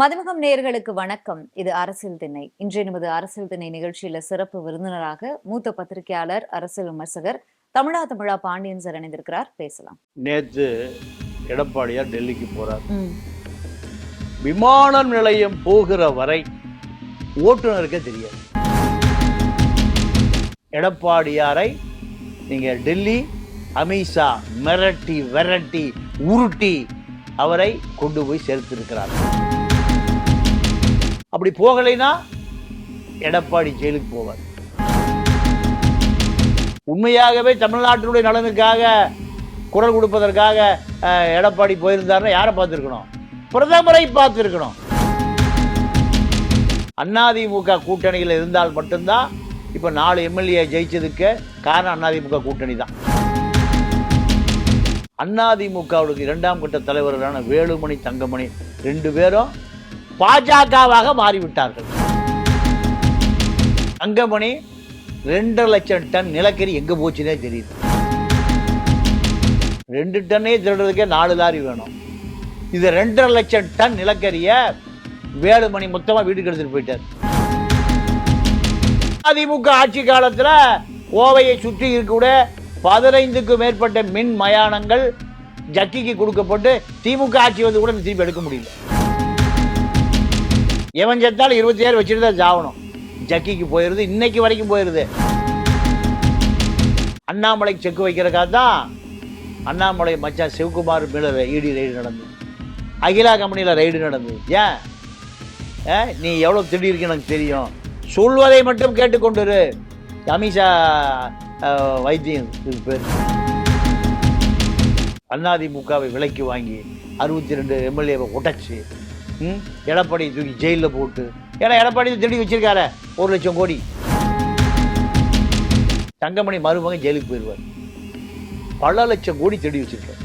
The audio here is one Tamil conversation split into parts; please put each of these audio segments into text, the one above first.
மதுமகம் நேயர்களுக்கு வணக்கம். இது அரசியல் திணை இன்றைய நமது அரசியல் திணை நிகழ்ச்சியில சிறப்பு விருந்தினராக மூத்த பத்திரிகையாளர் அரசியல் விமர்சகர் தமிழா தமிழா பாண்டியன் சார் இணைந்திருக்கிறார். பேசலாம். நேற்று எடப்பாடியார் டெல்லிக்கு போறார். விமான நிலையம் போகிற வரை ஓட்டுநருக்கே தெரியாது. எடப்பாடியாரை நீங்க டெல்லி அமித்ஷா மிரட்டி விரட்டி உருட்டி அவரை கொண்டு போய் சேர்த்திருக்கிறார் அப்படி போகலைன்னா எடப்பாடி ஜெயிலுக்கு போவார். உண்மையாகவே தமிழ்நாட்டினுடைய நலனுக்காக குரல் கொடுப்பதற்காக அஹ், எடப்பாடி போயிருந்தாருன்னா யாரை பார்த்துருக்கணும்? பிரதமரை பார்த்துருக்கணும். அதிமுக கூட்டணியில் இருந்தால் மட்டும்தான் இப்போ நாலு எம்எல்ஏ ஜெயிச்சதுக்கு காரணம் அதிமுக கூட்டணி தான். அதிமுகவுக்கு இரண்டாம் கட்ட தலைவர்களான வேலுமணி தங்கமணி ரெண்டு பேரும் பாஜகவாக மாறிவிட்டார்கள். தங்கமணி ரெண்டரை லட்சம் டன் நிலக்கரி எங்க போச்சுன்னே தெரியுது. ரெண்டு டன்னே திருடுறதுக்கே நாலு லாரி வேணும். இது ரெண்டரை லட்சம் டன் நிலக்கரிய வேலுமணி மொத்தமா வீட்டுக்கு எடுத்துட்டு போயிட்டார். அதிமுக ஆட்சி காலத்துல கோவையை சுற்றி இருக்கக்கூட பதினைந்துக்கும் மேற்பட்ட மின் மயானங்கள் ஜக்கிக்கு கொடுக்கப்பட்டு திமுக ஆட்சி வந்து கூட திருப்பி எடுக்க முடியல. எவன் செத்தாலும் இருபத்தி ஏழு வச்சுட்டு தான் சாகணும். ஜக்கிக்கு போயிருது இன்னைக்கு வரைக்கும் போயிருது. அண்ணாமலைக்கு செக்கு வைக்கிறக்காக தான் அண்ணாமலை மச்சான் சிவகுமார் மேலே இடி ரைடு நடந்தது அகிலா கம்பெனியில் ரைடு நடந்தது ஏன்? ஏ, நீ எவ்வளோ திடீருக்கு எனக்கு தெரியும். சொல்வதை மட்டும் கேட்டுக்கொண்டுரு. அமிஷா அஹ், வைத்தியம் இது பேர். அதிமுகவை விலைக்கு வாங்கி அறுபத்தி ரெண்டு எம்எல்ஏவை உடைச்சி ம், எடப்பாடியை தூக்கி ஜெயிலில் போட்டு. ஏன்னா எடப்பாடி திருடி வச்சிருக்காரு. ஒரு லட்சம் கோடி. தங்கமணி மருமகன் ஜெயிலுக்கு போயிடுவார் பல லட்சம் கோடி தேடி வச்சிருக்காரு.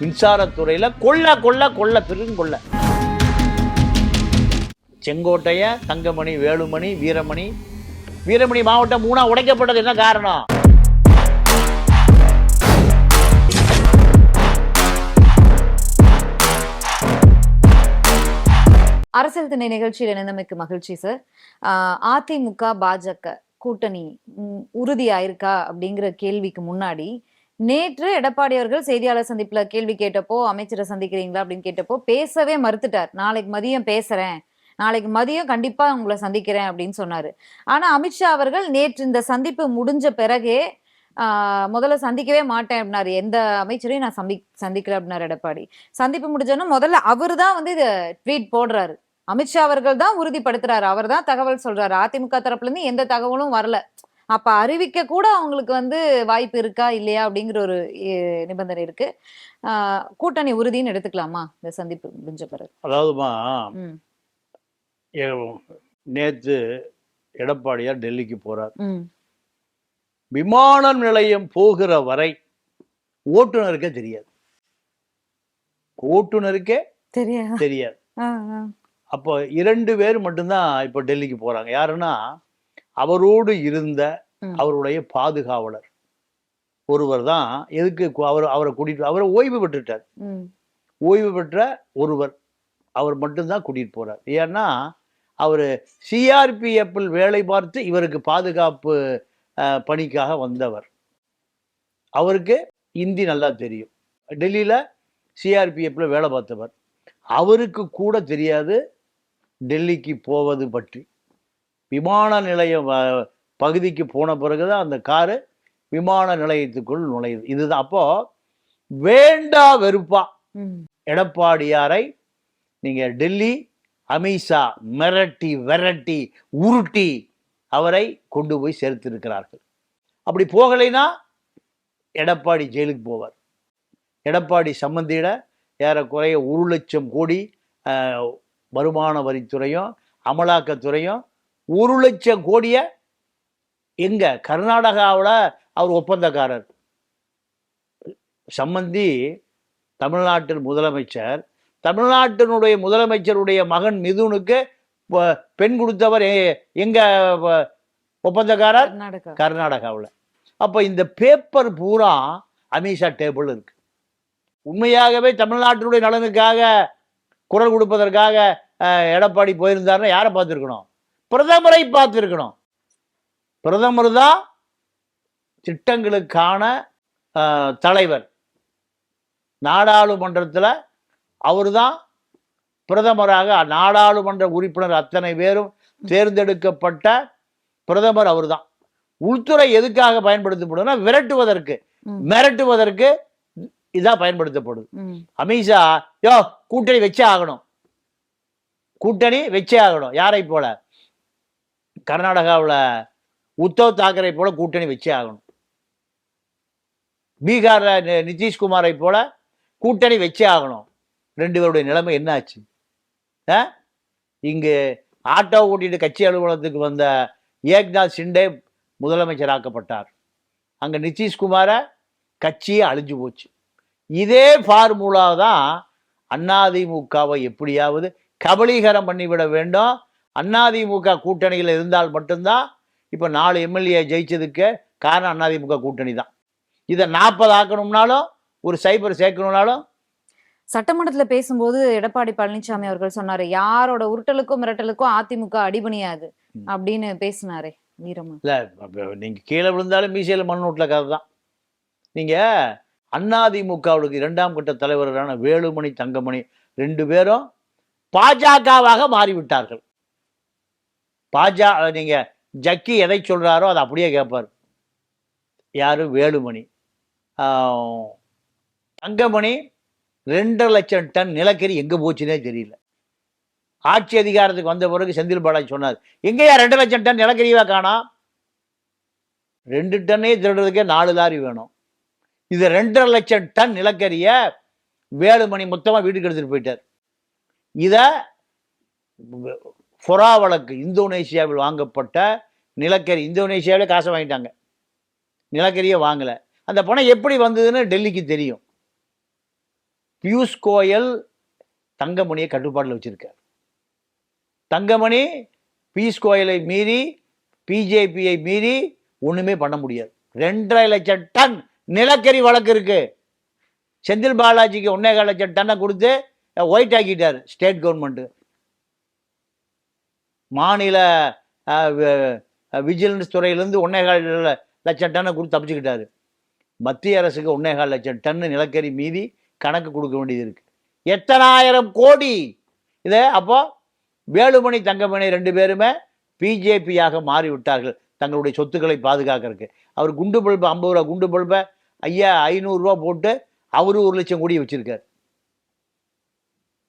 மின்சாரத்துறையில் கொள்ள கொள்ள கொள்ள பெருங்கொள்ள செங்கோட்டைய தங்கமணி வேலுமணி வீரமணி. வீரமணி மாவட்டம் மூணா உடைக்கப்பட்டது என்ன காரணம்? அரசியல் திணை நிகழ்ச்சியில் இணைந்தமைக்கு மகிழ்ச்சி சார். அதிமுக பாஜக கூட்டணி ம், உறுதியாயிருக்கா அப்படிங்கிற கேள்விக்கு முன்னாடி நேற்று எடப்பாடி அவர்கள் செய்தியாளர் சந்திப்புல கேள்வி கேட்டப்போ அமைச்சரை சந்திக்கிறீங்களா அப்படின்னு கேட்டப்போ பேசவே மறுத்துட்டார். நாளைக்கு மதியம் பேசுறேன். நாளைக்கு மதியம் கண்டிப்பா உங்களை சந்திக்கிறேன் அப்படின்னு சொன்னாரு. ஆனா அமித்ஷா அவர்கள் நேற்று இந்த சந்திப்பு முடிஞ்ச பிறகே முதல்ல சந்திக்கவே மாட்டேன் அப்படின்னாரு. எந்த அமைச்சரையும் நான் சந்தி சந்திக்கல அப்படின்னாரு எடப்பாடி. சந்திப்பு முடிஞ்சோன்னா முதல்ல அவரு தான் வந்து இதை ட்வீட் போடுறாரு. அமித்ஷா அவர்கள் தான் உறுதிப்படுத்துறாரு. அவர் தான் தகவல் சொல்றாரு. அதிமுக தரப்புல இருந்து எந்த தகவலும் வரல. அப்ப அறிவிக்க கூட அவங்களுக்கு வந்து வாய்ப்பு இருக்கா இல்லையா அப்படிங்கிற ஒரு நிபந்தனை இருக்கு. கூட்டணி உறுதின்னு எடுத்துக்கலாமா இந்த சந்திப்பு முடிஞ்ச பிறகு? அதாவதுமா நேற்று எடப்பாடியார் டெல்லிக்கு போறார். விமான நிலையம் போகிற வரை ஓட்டுநருக்கே தெரியாது. ஓட்டுநருக்கே தெரியா? தெரியாது. ஆ. அப்போ இரண்டு பேர் மட்டும்தான் இப்போ டெல்லிக்கு போறாங்க. யாருன்னா அவரோடு இருந்த. அவருடைய பாதுகாவலர். ஒருவர் தான் எதுக்கு அவர் அவரை கூட்டிட்டு அவரை ஓய்வு பெற்றுட்டார். ஓய்வு பெற்ற ஒருவர் அவர் மட்டும்தான் கூட்டிட்டு போறார். ஏன்னா அவர் சிஆர்பிஎஃப்பில் வேலை பார்த்து இவருக்கு பாதுகாப்பு பணிக்காக வந்தவர். அவருக்கு ஹிந்தி நல்லா தெரியும். டெல்லியில் சிஆர்பிஎஃப்ல வேலை பார்த்தவர். அவருக்கு கூட தெரியாது டெல்லிக்கு போவது பற்றி. விமான நிலையம் பகுதிக்கு போன பிறகுதான் அந்த காரு விமான நிலையத்துக்குள் நுழையுது. இதுதான். அப்போ வேண்டா வெறுப்பா. எடப்பாடியாரை நீங்க டெல்லி அமித்ஷா மிரட்டி விரட்டி உருட்டி அவரை கொண்டு போய் சேர்த்திருக்கிறார்கள். அப்படி போகலைன்னா எடப்பாடி ஜெயிலுக்கு போவார். எடப்பாடி சம்பந்தியிட ஏறக்குறைய ஒரு லட்சம் கோடி வருமான வரித்துறையும் அமலாக்கத்துறையும் ஒரு லட்சம் கோடியை எங்க? கர்நாடகாவில் அவர் ஒப்பந்தக்காரர். சம்பந்தி தமிழ்நாட்டின் முதலமைச்சர். தமிழ்நாட்டினுடைய முதலமைச்சருடைய மகன் மிதுனுக்கு பெண் கொடுத்தவர் எங்க ஒப்பந்தக்காரர்? கர்நாடகா. கர்நாடகாவில். அப்போ இந்த பேப்பர் பூரா அமித்ஷா டேபிள் இருக்கு. உண்மையாகவே தமிழ்நாட்டினுடைய நலனுக்காக குரல் கொடுப்பதற்காக எடப்பாடி போயிருந்தாருன்னா யாரை பார்த்துருக்கணும்? பிரதமரை பார்த்துருக்கணும். பிரதமர் தான் திட்டங்களுக்கான தலைவர். நாடாளுமன்றத்தில் அவர் தான் பிரதமராக நாடாளுமன்ற உறுப்பினர் அத்தனை பேரும் தேர்ந்தெடுக்கப்பட்ட பிரதமர் அவர்தான் உள்துறை எதுக்காக பயன்படுத்தப்படுதுன்னா விரட்டுவதற்கு. மிரட்டுவதற்கு இதான் பயன்படுத்தப்படுது. அமித்ஷா யோ கூட்டணி வச்சே ஆகணும். கூட்டணி வச்சே ஆகணும். யாரை போல? கர்நாடகாவில் உத்தவ் தாக்கரை போல கூட்டணி வச்சே ஆகணும். பீகாரில் நிதிஷ்குமாரை போல கூட்டணி வச்சே ஆகணும். ரெண்டு பேருடைய நிலைமை என்னாச்சு? ஆ? இங்கு ஆட்டோ ஓட்டிட்டு கட்சி அலுவலகத்துக்கு வந்த ஏக்நாத் ஷிண்டே முதலமைச்சராக்கப்பட்டார். அங்கே நிதிஷ்குமாரை கட்சியே அழிஞ்சு போச்சு. இதே ஃபார்முலா தான் அதிமுகவை எப்படியாவது கபலீகரம் பண்ணிவிட வேண்டும். அதிமுக கூட்டணியில் இருந்தால் மட்டும்தான் இப்போ நாலு எம்எல்ஏ ஜெயிச்சதுக்கு காரணம் அதிமுக கூட்டணி தான். இதை நாற்பது ஆக்கணும்னாலும் ஒரு சைபர் சேர்க்கணும்னாலும். சட்டமன்றத்துல பேசும்போது எடப்பாடி பழனிசாமி அவர்கள் சொன்னாரு யாரோட உருட்டலுக்கும் மிரட்டலுக்கும் அதிமுக அடிபணியாது. அப்படின்னு பேசினாரே வீரமா இல்லை நீங்கள் கீழே விழுந்தாலும் மீசையில் மண் வீட்டில் கதை தான். நீங்கள் அதிமுகவுக்கு இரண்டாம் கட்ட தலைவரான வேலுமணி தங்கமணி ரெண்டு பேரும் பாஜகவாக மாறிவிட்டார்கள். பாஜா நீங்க ஜக்கி எதை சொல்றாரோ அதை அப்படியே கேட்பார் யாரு? வேலுமணி. தங்கமணி ரெண்டரை லட்சம் டன் நிலக்கரி எங்க போச்சுன்னே தெரியல. ஆட்சி அதிகாரத்துக்கு வந்த பிறகு செந்தில் பாலாஜி சொன்னார் எங்கேயா ரெண்டு லட்சம் டன் நிலக்கரியா காணா? ரெண்டு டன்னே திருடுறதுக்கே நாலு லாரி வேணும். இது ரெண்டரை லட்சம் டன் நிலக்கரிய வேலுமணி மொத்தமா வீட்டுக்கு எடுத்துகிட்டு போயிட்டார். இதை ஃபொரா வழக்கு இந்தோனேசியாவில் வாங்கப்பட்ட நிலக்கரி இந்தோனேஷியாவிலே காசை வாங்கிட்டாங்க. நிலக்கரியை வாங்கலை. அந்த பணம் எப்படி வந்ததுன்னு டெல்லிக்கு தெரியும். பியூஷ் கோயல் தங்கமணியை கட்டுப்பாட்டில் வச்சுருக்கார். தங்கமணி பியூஷ் கோயலை மீறி பிஜேபியை மீறி ஒன்றுமே பண்ண முடியாது. ரெண்டரை லட்சம் டன் நிலக்கரி வழக்கு இருக்குது செந்தில் பாலாஜிக்கு ஒன்னேகால் லட்சம் டன்னை கொடுத்து ஒயிட் ஆக்கிட்டார் ஸ்டேட் கவர்மெண்ட்டு மாநில விஜிலன்ஸ் துறையிலேருந்து ஒன்னேகால் லட்சம் டன்னை கொடுத்து தப்பிச்சுக்கிட்டாரு. மத்திய அரசுக்கு ஒன்னேகால் லட்சம் டன்னு நிலக்கரி மீதி கணக்கு கொடுக்க வேண்டியது இருக்குது எத்தனாயிரம் கோடி! இதை அப்போ வேலுமணி தங்கமணி ரெண்டு பேருமே பிஜேபியாக மாறிவிட்டார்கள் தங்களுடைய சொத்துக்களை பாதுகாக்கிறதுக்கு. அவர் குண்டு பல்பு ஐம்பது ரூபா குண்டு பல்பை ஐயா ஐநூறுரூவா போட்டு அவரும் ஒரு லட்சம் கோடி வச்சுருக்கார்.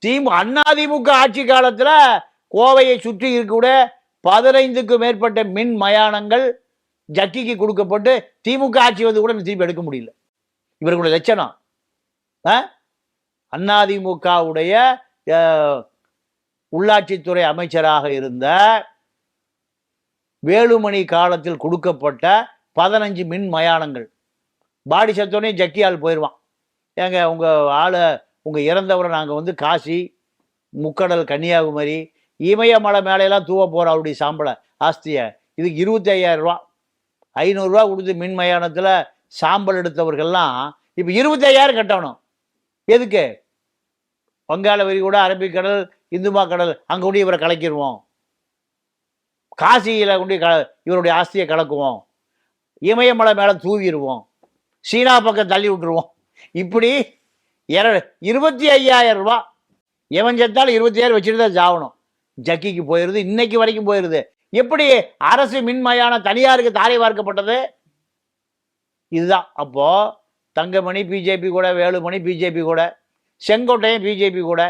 திமு அதிமுக ஆட்சி காலத்தில் கோவையை சுற்றி இருக்கக்கூட பதினைந்துக்கு மேற்பட்ட மின் மயானங்கள் ஜக்கிக்கு கொடுக்கப்பட்டு திமுக ஆட்சி வந்து கூட திருப்பி எடுக்க முடியல. இவர்களுடைய லட்சணம். அதிமுகவுடைய உள்ளாட்சித்துறை அமைச்சராக இருந்த வேலுமணி காலத்தில் கொடுக்கப்பட்ட பதினஞ்சு மின் மயானங்கள். பாடி சத்தோடனே ஜக்கியால் போயிடுவான் ஏங்க உங்கள் ஆளை உங்கள் இறந்தவரை நாங்கள் வந்து காசி முக்கடல் கன்னியாகுமரி இமயமலை மேலையெல்லாம் தூவ போகிற அவருடைய சாம்பலை ஆஸ்தியை. இதுக்கு இருபத்தி ஐயாயிரரூவா ஐநூறுரூவா கொடுத்து மின் மயானத்தில் சாம்பல் எடுத்தவர்கள்லாம் இப்போ இருபத்தையாயிரம் கட்டணும். எதுக்கு? வங்காள விரிகுடா அரபிக்கடல் இந்துமா கடல் அங்கே கொண்டு இவரை கலக்கிடுவோம். காசியில் கொண்டு க இவருடைய ஆஸ்தியை கலக்குவோம். இமயமலை மேலே தூவிடுவோம். சீனா பக்கம் தள்ளி விட்டுருவோம். இப்படி இர இருபத்தி ஐயாயிரம் ரூபா. எவன் செத்தாலும் இருபத்தி ஐயாயிரம் வச்சுட்டு தான் சாகணும் ஜக்கிக்கு போயிடுது இன்னைக்கு வரைக்கும் போயிருது. எப்படி அரசு மின்மயான தனியாருக்கு தாரை பார்க்கப்பட்டது இதுதான். அப்போ தங்கமணி பிஜேபி கூட வேலுமணி பிஜேபி கூட செங்கோட்டையன் பிஜேபி கூட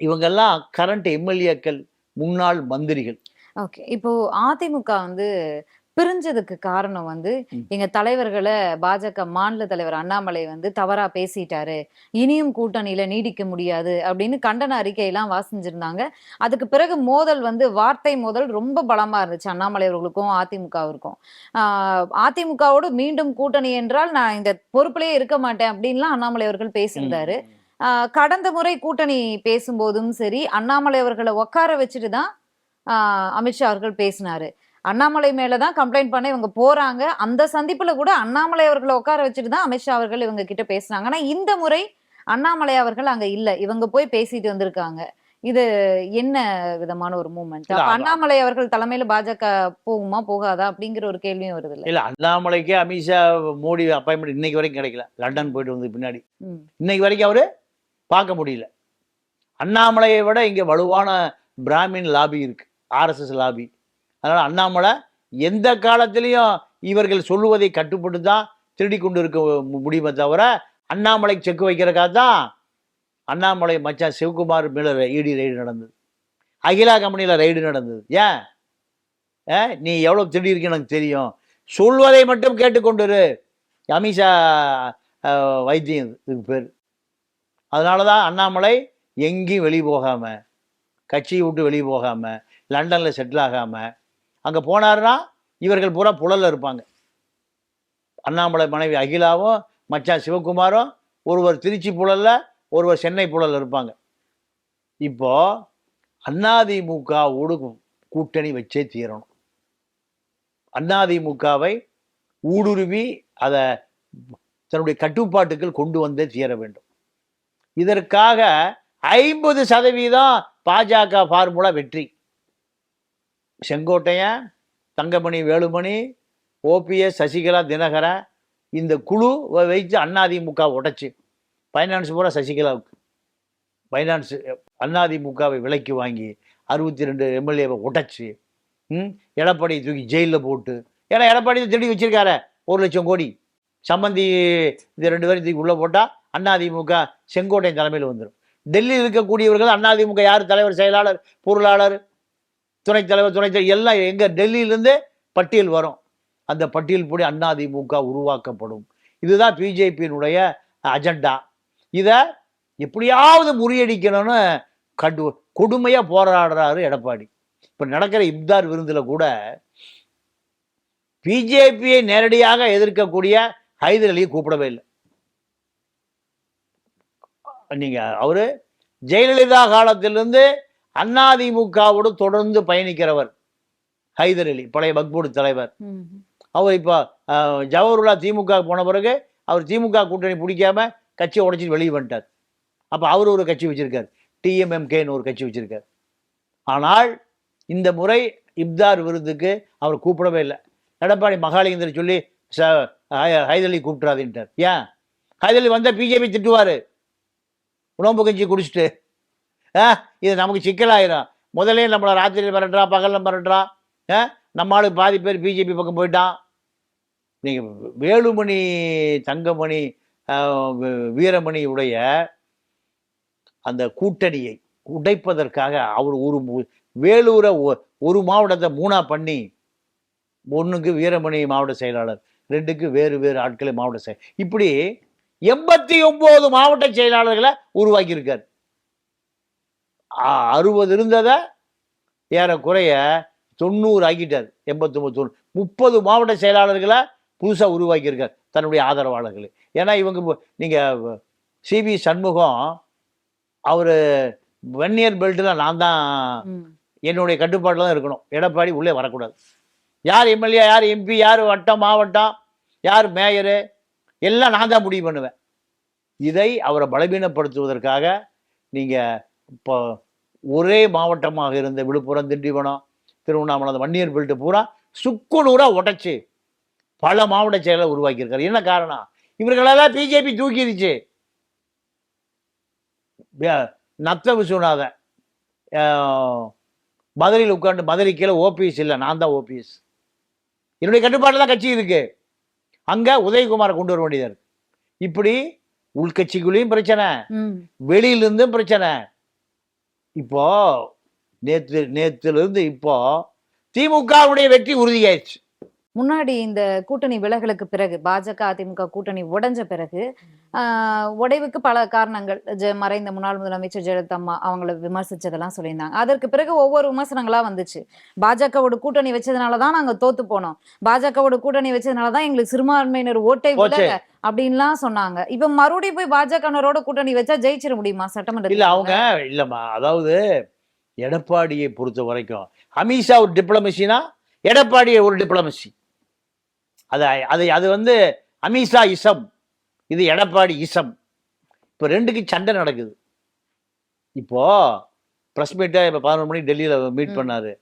இவங்கெல்லாம் கரண்ட் எம்எல்ஏக்கள் முன்னாள் மந்திரிகள். ஓகே இப்போ அதிமுக வந்து பிரிஞ்சதுக்கு காரணம் வந்து. எங்க தலைவர்களை பாஜக மாநில தலைவர் அண்ணாமலை வந்து தவறா பேசிட்டாரு. இனியும் கூட்டணியில நீடிக்க முடியாது அப்படின்னு கண்டன அறிக்கையெல்லாம் வாசிஞ்சிருந்தாங்க. அதுக்கு பிறகு மோதல் வந்து வார்த்தை மோதல் ரொம்ப பலமா இருந்துச்சு அண்ணாமலை அவர்களுக்கும் அதிமுகவிற்கும். ஆஹ் அதிமுகவோடு மீண்டும் கூட்டணி என்றால் நான் இந்த பொறுப்பிலேயே இருக்க மாட்டேன் அப்படின்லாம் அண்ணாமலை அவர்கள் பேசியிருந்தாரு. ஆஹ் கடந்த முறை கூட்டணி பேசும்போதும் சரி அண்ணாமலை அவர்களை உட்கார வச்சுட்டு தான் ஆஹ் அமித்ஷா அவர்கள் பேசினாரு. அண்ணாமலை மேலதான் கம்ப்ளைண்ட் பண்ண இவங்க போறாங்க. அந்த சந்திப்புல கூட அண்ணாமலை அவர்களை உட்கார வச்சுட்டு தான் அமித்ஷா அவர்கள் இவங்க கிட்ட பேசுனாங்க. ஆனா இந்த முறை அண்ணாமலை அவர்கள் அங்க இல்ல. இவங்க போய் பேசிட்டு வந்திருக்காங்க. இது என்ன விதமான ஒரு மூமெண்ட் அண்ணாமலை அவர்கள் தலைமையில பாஜக போகுமா போகாதா அப்படிங்கிற ஒரு கேள்வியும் வருது இல்ல? இல்ல அண்ணாமலைக்கு அமித்ஷா மோடி அப்பாயின்மெண்ட் இன்னைக்கு வரைக்கும் கிடைக்கல. லண்டன் போயிட்டு வந்து பின்னாடி. இன்னைக்கு வரைக்கும் அவரு பார்க்க முடியல. அண்ணாமலையை விட இங்க வலுவான பிராமின் லாபி இருக்கு. RSS lobby. அதனால் அண்ணாமலை எந்த காலத்திலையும் இவர்கள் சொல்லுவதை கட்டுப்பட்டு தான் திருடி கொண்டு இருக்க மு- முடியுமே தவிர அண்ணாமலை செக்கு வைக்கிறக்காக தான் அண்ணாமலை மச்சான் சிவகுமார் மேல இடி ரைடு நடந்தது. அகிலா கம்பெனியில் ரைடு நடந்தது. ஏன்? ஏ, நீ எவ்வளோ திருடி இருக்கு எனக்கு தெரியும். சொல்வதை மட்டும் கேட்டுக்கொண்டுரு அமித்ஷா வைத்தியம் இது, இதுக்கு பேர். அதனால தான் அண்ணாமலை எங்கேயும் வெளியே போகாமல் கட்சியை விட்டு வெளியே போகாமல் லண்டனில் செட்டில் ஆகாமல் அங்கே போனாருன்னா இவர்கள் பூரா புழலில் இருப்பாங்க. அண்ணாமலை மனைவி அகிலாவும் மச்சான் சிவகுமாரும் ஒருவர் திருச்சி புழலில் ஒருவர் சென்னை புழலில் இருப்பாங்க. இப்போது அண்ணாதிமுகவோடு கூட்டணி வச்சே தீரணும். அண்ணாதிமுகவை ஊடுருவி அதை தன்னுடைய கட்டுப்பாட்டுக்குள் கொண்டு வந்தே தீர வேண்டும். இதற்காக ஐம்பது சதவீதம் பாஜக ஃபார்முலா வெற்றி. செங்கோட்டையன் தங்கமணி வேலுமணி ஓபிஎஸ் சசிகலா தினகரன் இந்த குழு வைத்து அதிமுக உடைச்சு. ஃபைனான்ஸ் பூரா சசிகலாவுக்கு. ஃபைனான்ஸ் அதிமுகவை விலைக்கு வாங்கி அறுபத்தி ரெண்டு எம்எல்ஏவை உடைச்சு ம் எடப்பாடி தூக்கி ஜெயிலில் போட்டு. ஏன்னா எடப்பாடி திருடி வச்சிருக்காரு. ஒரு லட்சம் கோடி. சம்மந்தி இது ரெண்டு பேரும் தூக்கி உள்ளே போட்டால் அதிமுக செங்கோட்டையின் தலைமையில் வந்துடும் டெல்லியில் இருக்கக்கூடியவர்கள் அதிமுக யார்? தலைவர் செயலாளர் பொருளாளர் துணைத் தலைவர் துணைத் தலைவர் எல்லாம் எங்க டெல்லியிலேருந்து பட்டியல் வரும். அந்த பட்டியல் படி அதிமுக உருவாக்கப்படும். இதுதான் பிஜேபியினுடைய அஜெண்டா. இதை எப்படியாவது முறியடிக்கணும்னு கடு கொடுமையாக போராடுறாரு எடப்பாடி. இப்போ நடக்கிற இப்தார் விருந்தில் கூட பிஜேபியை நேரடியாக எதிர்க்கக்கூடிய ஹைதர் அலியை கூப்பிடவே இல்லை. நீங்கள் அவர் ஜெயலலிதா காலத்திலிருந்து அதிமுகவோடு தொடர்ந்து பயணிக்கிறவர் ஹைதர் அலி பழைய பக்போர்டு தலைவர். அவர் இப்போ அஹ், ஜவஹர்லா திமுக போன பிறகு அவர் திமுக கூட்டணி பிடிக்காம கட்சியை உடைச்சிட்டு வெளியே வந்துட்டார். அப்போ அவர் ஒரு கட்சி வச்சிருக்கார். டிஎம்எம்கேன்னு ஒரு கட்சி வச்சிருக்கார். ஆனால் இந்த முறை இப்தார் விருதுக்கு அவர் கூப்பிடவே இல்லை. எடப்பாடி மகாலிங்கர் சொல்லி ச ஹைதலி கூப்பிட்றாதுன்ட்டார் ஏன்? ஹைதலி வந்தால் பிஜேபி திட்டுவார். உணவு கஞ்சி குடிச்சிட்டு. இது நமக்கு சிக்கலாயிரும். முதலே நம்மளை ராத்திரியில் மிரட்டுறா பகலில் மிரட்டுறா. ஆ நம்ம ஆளு பாதி பேர் பிஜேபி பக்கம் போயிட்டான். நீங்கள் வேலுமணி தங்கமணி வீரமணி உடைய அந்த கூட்டணியை உடைப்பதற்காக அவர் ஒரு வேலூரை ஒ- ஒரு மாவட்டத்தை மூணா பண்ணி ஒன்றுக்கு வீரமணி மாவட்ட செயலாளர் ரெண்டுக்கு வேறு வேறு ஆட்களை மாவட்ட செயல் இப்படி எண்பத்தி ஒம்பது மாவட்ட செயலாளர்களை உருவாக்கியிருக்கார். அறுபது இருந்ததை ஏறக்குறைய தொண்ணூறு ஆக்கிட்டார். எண்பத்தொம்பது தொண்ணூறு. முப்பது மாவட்ட செயலாளர்களை புதுசாக உருவாக்கியிருக்கார் தன்னுடைய ஆதரவாளர்கள். ஏன்னா இவங்க இப்போ- நீங்க சிவி சண்முகம் அவர் வென்னியர் பெல்ட்டில் நான் தான். என்னுடைய கட்டுப்பாட்டில் தான் இருக்கணும். எடப்பாடி உள்ளே வரக்கூடாது. யார் எம்எல்ஏ யார் எம்பி யார் வட்டம் மாவட்டம் யார் மேயரு எல்லாம் நான் தான் முடிவு பண்ணுவேன். இதை அவரை பலவீனப்படுத்துவதற்காக நீங்கள் இப்போ ஒரே மாவட்டமாக இருந்த விழுப்புரம் திண்டிவனம் திருவண்ணாமலை அந்த வன்னியர் பெல்ட்டு பூரா சுக்குநூறாக உடைச்சு பல மாவட்ட செயலை உருவாக்கியிருக்காரு. என்ன காரணம்? இவர்களெல்லாம் பிஜேபி தூக்கிடுச்சு நத்த விஸ்வநாதன் மதுரையில் உட்காந்து மதுரை கீழே ஓபிஎஸ் இல்லை நான் தான் ஓபிஎஸ் என்னுடைய கட்டுப்பாட்டில் தான் கட்சி இருக்கு. அங்க உதயகுமாரை கொண்டு வர வேண்டியதா இருக்கு. இப்படி உள்கட்சிக்குள்ளேயும் பிரச்சனை. வெளியிலிருந்தும் பிரச்சனை. இப்போ நேற்று நேற்றுலேருந்து இப்போ திமுகவுடைய வெற்றி உறுதியாயிடுச்சு. முன்னாடி இந்த கூட்டணி விலகலுக்கு பிறகு பாஜக அதிமுக கூட்டணி உடைஞ்ச பிறகு உடைவுக்கு பல காரணங்கள். ஜெ- மறைந்த முன்னாள் முதலமைச்சர் ஜெயலலிதா அம்மா அவங்கள விமர்சிச்சதெல்லாம் சொல்லியிருந்தாங்க. அதற்கு பிறகு ஒவ்வொரு விமர்சனங்களா வந்துச்சு. பாஜகவோட கூட்டணி வச்சதுனால தான் நாங்க தோத்து போனோம். பாஜகவோட கூட்டணி வச்சதுனால தான் எங்களுக்கு சிறுபான்மையினர் ஓட்டை. விலக அப்படின்லாம் சொன்னாங்க. இப்ப மறுபடியும் போய் பாஜகனரோட கூட்டணி வச்சா ஜெயிச்சிட முடியுமா? சட்டமன்ற இல்ல அவங்க இல்லம்மா அதாவது எடப்பாடியை பொறுத்த வரைக்கும் அமித்ஷா ஒரு டிப்ளமசினா எடப்பாடி ஒரு டிப்ளமசி அது அது அது வந்து அமித்ஷா இசம். இது எடப்பாடி இசம். இப்போ ரெண்டுக்கு சண்டை நடக்குது. இப்போ ப்ரெஸ் மீட்டை இப்போ பதினொரு மணிக்கு டெல்லியில் மீட். பண்ணாரு.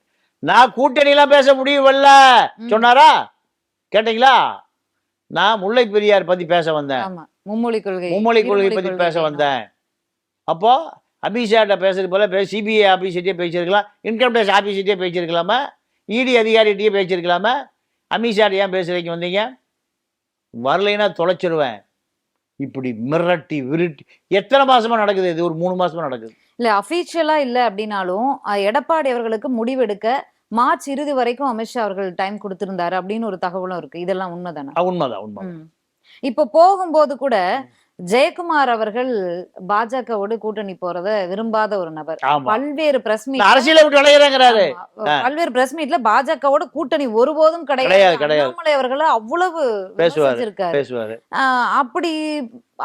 நான் கூட்டணிலாம் பேச முடியவில்ல. சொன்னாரா? கேட்டீங்களா? நான் முல்லை பெரியார் பத்தி பேச வந்தேன். மும்மொழி கொள்கை. மும்மொழி கொள்கை கொள்கை. பேச வந்தேன். அப்போ அமித்ஷாட்ட பேசுறது போல சிபிஐ ஆபீஸ்கிட்டே பேசியிருக்கலாம். இன்கம் டேக்ஸ் ஆபீஸ்கிட்டே பேசியிருக்கலாமா? இடி அதிகாரிகிட்டயே பேசியிருக்கலாமா? அமித்ஷாட்ட ஏன் பேசுறதுக்கு வந்தீங்க? வரலைன்னா தொலைச்சிருவேன். இப்படி மிரட்டி விருட்டி. எத்தனை மாசமா நடக்குது இது? ஒரு மூணு மாசமா நடக்குது. இல்ல அபிஷியலா இல்ல அப்படின்னாலும் எடப்பாடி அவர்களுக்கு முடிவெடுக்க மார்ச் இறுதி வரைக்கும் அமித்ஷா அவர்கள் டைம் கொடுத்திருந்தாரு அப்படின்னு ஒரு தகவலும் இருக்கு. இதெல்லாம் உண்மைதானே? உண்மைதான் உண்மை. இப்போ போகும்போது கூட ஜெயக்குமார் அவர்கள் பாஜகவோடு கூட்டணி போறத விரும்பாத ஒரு நபர். பல்வேறு பிரஸ் இந்த அரசியலை விட்டு பல்வேறு பிரஸ் மீட்ல பாஜகவோட கூட்டணி ஒருபோதும் கிடையாது. அண்ணாமலை அவர்களை அவ்வளவு பேசுவாரு. அப்படி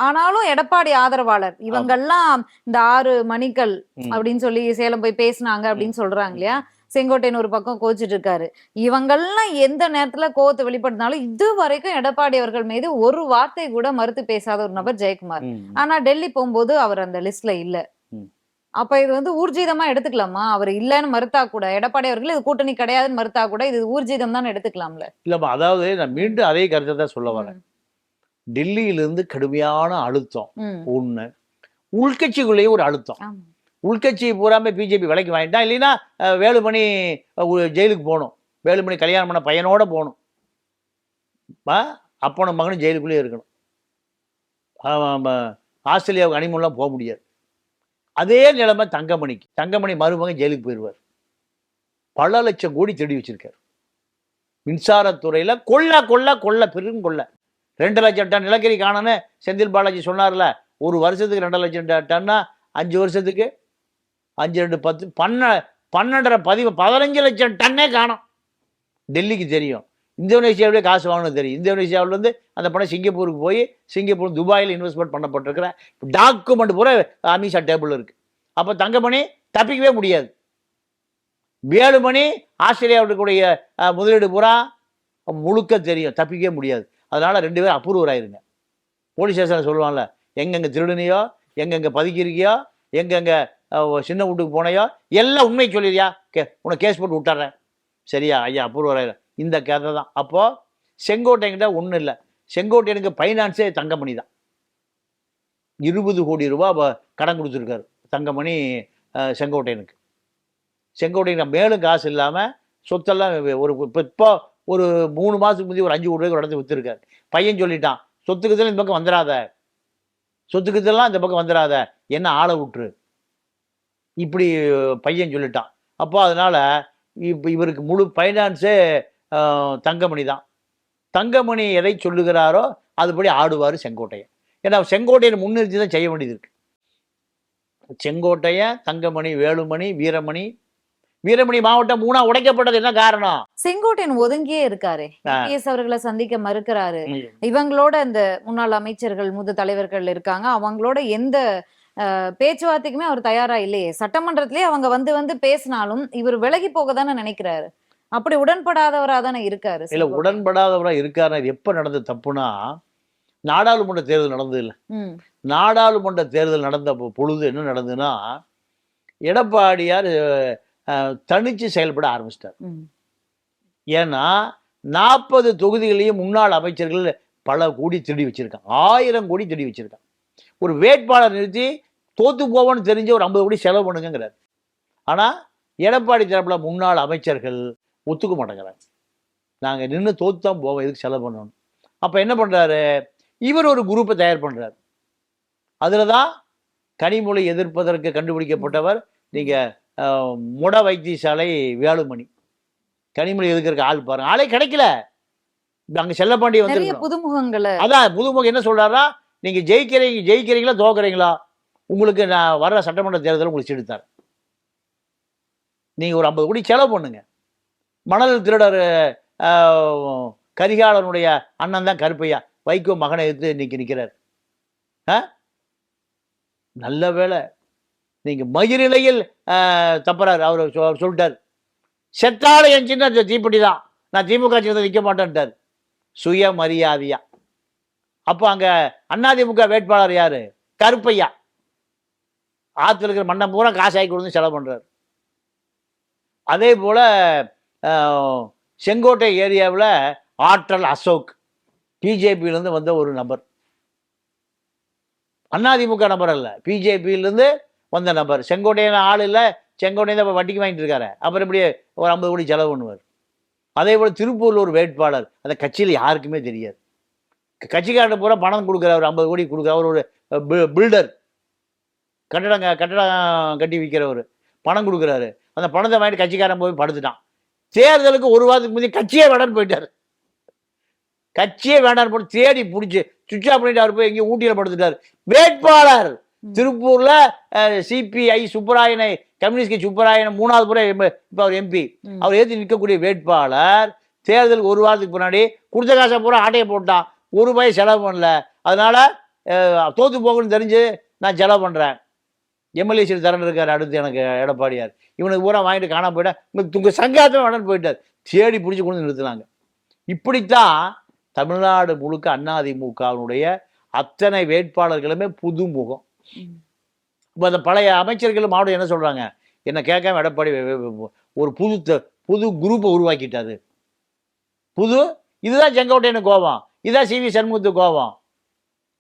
ஆனாலும் எடப்பாடி ஆதரவாளர். இவங்கெல்லாம் இந்த ஆறு மணிகள் ம். அப்படின்னு சொல்லி சேலம் போய் பேசுனாங்க அப்படின்னு சொல்றாங்க இல்லையா? செங்கோட்டையன் ஒரு பக்கம் கோச்சிட்டு இருக்காரு இவங்கெல்லாம் எந்த நேரத்துல கோவத்தை வெளிப்படுத்தினாலும் இது வரைக்கும் எடப்பாடி அவர்கள் மீது ஒரு வார்த்தை கூட மறுத்து பேசாத ஒரு நபர் ஜெயக்குமார். ஆனா டெல்லி போகும்போது அவர் அந்த லிஸ்ட்ல இல்ல. அப்ப இது வந்து ஊர்ஜிதமா எடுத்துக்கலாமா? அவர் இல்லைன்னு மறுத்தா கூட எடப்பாடி அவர்கள் இது கூட்டணி கிடையாதுன்னு மறுத்தா கூட இது ஊர்ஜிதம் தான் எடுத்துக்கலாம்ல. இல்லம்மா அதாவது நான் மீண்டும் அதே கருத்தை தான் சொல்ல வரேன். டெல்லியிலிருந்து கடுமையான அழுத்தம். ஒண்ணு. உள்கட்சிக்குள்ளேயே ஒரு அழுத்தம். உள்கட்சி பூராமே பிஜேபி விலைக்கு வாங்கிட்டான் இல்லைன்னா வேலுமணி ஜெயிலுக்கு போகணும். வேலுமணி கல்யாணம் பண்ண பையனோட போகணும். ஆ, அப்பனும் மகனும் ஜெயிலுக்குள்ளேயே இருக்கணும். ஆஸ்திரேலியாவுக்கு அனிமூலாம் போக முடியாது. அதே நிலைமை தங்கமணிக்கு. தங்கமணி மருமகன் ஜெயிலுக்கு போயிடுவார் பல லட்சம் கோடி தேடி வச்சிருக்காரு. மின்சாரத்துறையில் கொள்ள கொள்ள கொள்ள பெரும் கொள்ள. ரெண்டு லட்சம் டன் நிலக்கரி காணன்னு செந்தில் பாலாஜி சொன்னார்ல ஒரு வருஷத்துக்கு ரெண்டு லட்சம் டன்னா அஞ்சு வருஷத்துக்கு? அஞ்சு ரெண்டு பத்து பன்ன பன்னெண்டரை பதிவு பதினஞ்சு லட்சம் டன்னே காணும். டெல்லிக்கு தெரியும். இந்தோனேஷியாவிலே காசு வாங்கணும் தெரியும். இந்தோனேஷியாவிலேருந்து அந்த பணம் சிங்கப்பூருக்கு போய் சிங்கப்பூர் துபாயில் இன்வெஸ்ட்மெண்ட் பண்ணப்பட்டிருக்கிற டாக்குமெண்ட் பூரா அமித்ஷா டேபிள் இருக்குது அப்போ தங்கமணி தப்பிக்கவே முடியாது. வேலுமணி ஆஸ்திரேலியாவுடைய முதலீடு பூரா முழுக்க தெரியும். தப்பிக்கவே முடியாது. அதனால் ரெண்டு பேரும் அப்ரூவர் ஆயிருங்க போலீஸ் ஸ்டேஷனில் சொல்லுவாங்கல்ல எங்கெங்கே திருடுனியோ எங்கெங்கே பதுக்கியிருக்கியோ எங்கெங்கே சின்ன வீட்டுக்கு போனையோ? எல்லாம் உண்மையை சொல்லிடுறியா? கே உனக்கு கேஸ் போட்டு விட்டுறேன். சரியா? ஐயா அப்ரூவர் இந்த கதை தான். அப்போது செங்கோட்டைங்கிட்ட ஒன்றும் இல்லை. செங்கோட்டையனுக்கு ஃபைனான்ஸே தங்கமணி தான். இருபது கோடி ரூபா கடன் கொடுத்துருக்காரு தங்கமணி செங்கோட்டையனுக்கு. செங்கோட்டையனுக்கு மேலும் காசு இல்லாமல் சொத்தெல்லாம் ஒரு இப்போ இப்போ ஒரு மூணு மாதத்துக்கு முந்தைய ஒரு அஞ்சு கோடி ரூபாய்க்கு ஒரு விற்றுருக்காரு பையன் சொல்லிட்டான் சொத்துக்கு இந்த பக்கம் வந்துடாத. சொத்துக்கு இந்த பக்கம் வந்துடாத. என்ன ஆளை விட்டுரு? இப்படி பையன் சொல்லிட்டான். அப்போ அதனால இப்போ இவருக்கு முழு ஃபைனான்ஸே தங்கமணி தான். தங்கமணி எதை சொல்லுகிறாரோ அதுபடி ஆடுவார் செங்கோட்டையன். ஏன்னா செங்கோட்டையன் முன்னிறுத்தி தான் செய்ய வேண்டியது இருக்கு. செங்கோட்டையன் தங்கமணி வேலுமணி வீரமணி. வீரமணி மாவட்டம் மூணா உடைக்கப்பட்டது என்ன காரணம்? செங்கோட்டையன் ஒதுங்கியே இருக்காரு. இபிஎஸ் அவர்களை சந்திக்க மறுக்கிறாரு. இவங்களோட இந்த முன்னாள் அமைச்சர்கள் மூத்த தலைவர்கள் இருக்காங்க. அவங்களோட எந்த பேச்சுவார்த்தைக்குமே அவர் தயாரா இல்லையே. சட்டமன்றத்திலேயே அவங்க வந்து வந்து பேசினாலும் இவர் விலகி போக தானே நினைக்கிறாரு. அப்படி உடன்படாதவரா தானே இருக்காரு இல்ல. உடன்படாதவரா இருக்காரு எப்ப நடந்த தப்புனா நாடாளுமன்ற தேர்தல் நடந்தது இல்ல. நாடாளுமன்ற தேர்தல் நடந்த பொழுது என்ன நடந்ததுன்னா எடப்பாடியார் தனிச்சு செயல்பட ஆரம்பிச்சிட்டார். ஏன்னா நாற்பது தொகுதிகளையும் முன்னாள் அமைச்சர்கள் பல கோடி திருடி வச்சிருக்காங்க. ஆயிரம் கோடி திருடி வச்சிருக்காங்க. ஒரு வேட்பாளர் நிறுத்தி தோத்து போவோன்னு தெரிஞ்ச ஒரு ஐம்பது கோடி செலவு பண்ணுங்கிறார் ஆனா எடப்பாடி தரப்புல முன்னாள் அமைச்சர்கள் ஒத்துக்க மாட்டேங்கிறாங்க. நாங்க நின்று தோத்து தான் போவோம் எதுக்கு செலவு பண்ணணும்? அப்ப என்ன பண்றாரு? இவர் ஒரு குரூப்பை தயார் பண்றாரு. அதுல தான் கனிமொழி எதிர்ப்பதற்கு கண்டுபிடிக்கப்பட்டவர் நீங்க அஹ், முட வைத்தியசாலை வேலுமணி. கனிமொழி எதுக்கிறதுக்கு ஆள் பாருங்க. ஆளே கிடைக்கல. அங்க செல்லப்பாண்டி வந்து புதுமுகங்களை அதான் புதுமுக என்ன சொல்றாருன்னா நீங்க ஜெயிக்கிறீங்க ஜெயிக்கிறீங்களா தோக்குறீங்களா? உங்களுக்கு நான் வர்ற சட்டமன்ற தேர்தல் உங்களுக்கு சீடுத்தார் நீங்கள் ஒரு ஐம்பது கோடி செலவு பண்ணுங்க. மணல் திருடர் கரிகாலனுடைய அண்ணன் தான் கருப்பையா. வைகோ மகனை எடுத்து இன்னைக்கு நிற்கிறார் ஆ? நல்ல வேளை. நீங்கள் மயிரிலையில் தப்புறாரு. அவர் சொ- சொல்லிட்டார். செத்தால என் சின்ன தீப்பெட்டி தான். நான் திமுக சின்னத்தை நிற்க மாட்டேன்ட்டார். சுயமரியாதையா. அப்போ அங்க அதிமுக வேட்பாளர் யார்? கருப்பையா. ஆற்றுல இருக்கிற மண்ணை பூரா காசாக்கி கொடுத்து செலவு பண்ணுறாரு அதே போல் செங்கோட்டை ஏரியாவில் ஆற்றல் அசோக் பிஜேபியிலேருந்து வந்த ஒரு நபர். அதிமுக நபர் அல்ல பிஜேபியிலேருந்து வந்த நபர். செங்கோட்டையான ஆள் இல்லை செங்கோட்டையன் தான் வட்டிக்கு வாங்கிட்டு இருக்காரு. அப்புறம் இப்படி ஒரு ஐம்பது கோடி செலவு பண்ணுவார்? அதே போல் திருப்பூரில் ஒரு வேட்பாளர் அந்த கட்சியில் யாருக்குமே தெரியாது. கட்சிக்காரர்கிட்ட பூரா பணம் கொடுக்குறாரு ஐம்பது கோடி கொடுக்குறாரு அவர் ஒரு பில்டர். கட்டடம் கட்டடம் கட்டி விற்கிறவர் பணம் கொடுக்குறாரு. அந்த பணத்தை வாங்கிட்டு கட்சிக்காரன் போய் படுத்துட்டான். தேர்தலுக்கு ஒரு வாரத்துக்கு முந்தைய கட்சியே வேண்டான்னு போயிட்டார். கட்சியே வேண்டான்னு போட்டு தேடி பிடிச்சி சுவிட்ச் ஆஃப் பண்ணிட்டு அவர் போய் எங்கேயும் ஊட்டியில் படுத்துட்டார். வேட்பாளர். திருப்பூர்ல சிபிஐ சுப்பராயனை கம்யூனிஸ்ட் கட்சி சுப்பராயனை மூணாவது முறை இப்போ அவர் எம்பி. அவர் ஏற்றி நிற்கக்கூடிய வேட்பாளர் தேர்தலுக்கு ஒரு வாரத்துக்கு முன்னாடி கொடுத்த காசை பூரா ஆட்டையை போட்டான். ஒரு ரூபாய் செலவு பண்ணல. அதனால தோத்து போகணும்னு தெரிஞ்சு நான் செலவு பண்ணுறேன் எம்எல்ஏ சீட் தரன் இருக்கார் அடுத்து எனக்கு எடப்பாடியார். இவனுக்கு பூரா வாங்கிட்டு காணாம போயிட்டா உங்களுக்கு உங்கள் சங்காத்தம் வேணும்னு போயிட்டார். தேடி பிடிச்சி கொண்டு வந்து நிறுத்தினாங்க. இப்படித்தான் தமிழ்நாடு முழுக்க அதிமுகவினுடைய அத்தனை வேட்பாளர்களுமே புது முகம் இப்போ அந்த பழைய அமைச்சர்களும் மாவட்டம் என்ன சொல்கிறாங்க என்னை கேட்காம எடப்பாடி ஒரு புது புது குரூப்பை உருவாக்கிட்டாரு. புது? இதுதான் செங்கோட்டையனு கோபம். இதுதான் சி வி சண்முகத்து கோபம்.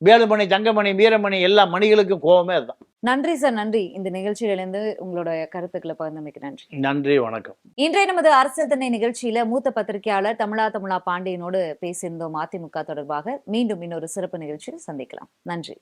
வேலுமணி தங்கமணி வீரமணி எல்லா மணிகளுக்கும் கோபமே அதுதான். நன்றி சார் நன்றி. இந்த நிகழ்ச்சியிலிருந்து உங்களோட கருத்துக்களை பகிர்ந்தமைக்கு நன்றி. நன்றி வணக்கம். இன்றைய நமது அரசியல் தன்னை நிகழ்ச்சியில மூத்த பத்திரிகையாளர் தமிழா தமிழா பாண்டியனோடு பேசியிருந்தோம் அதிமுக தொடர்பாக. மீண்டும் இன்னொரு சிறப்பு நிகழ்ச்சியில் சந்திக்கலாம். நன்றி.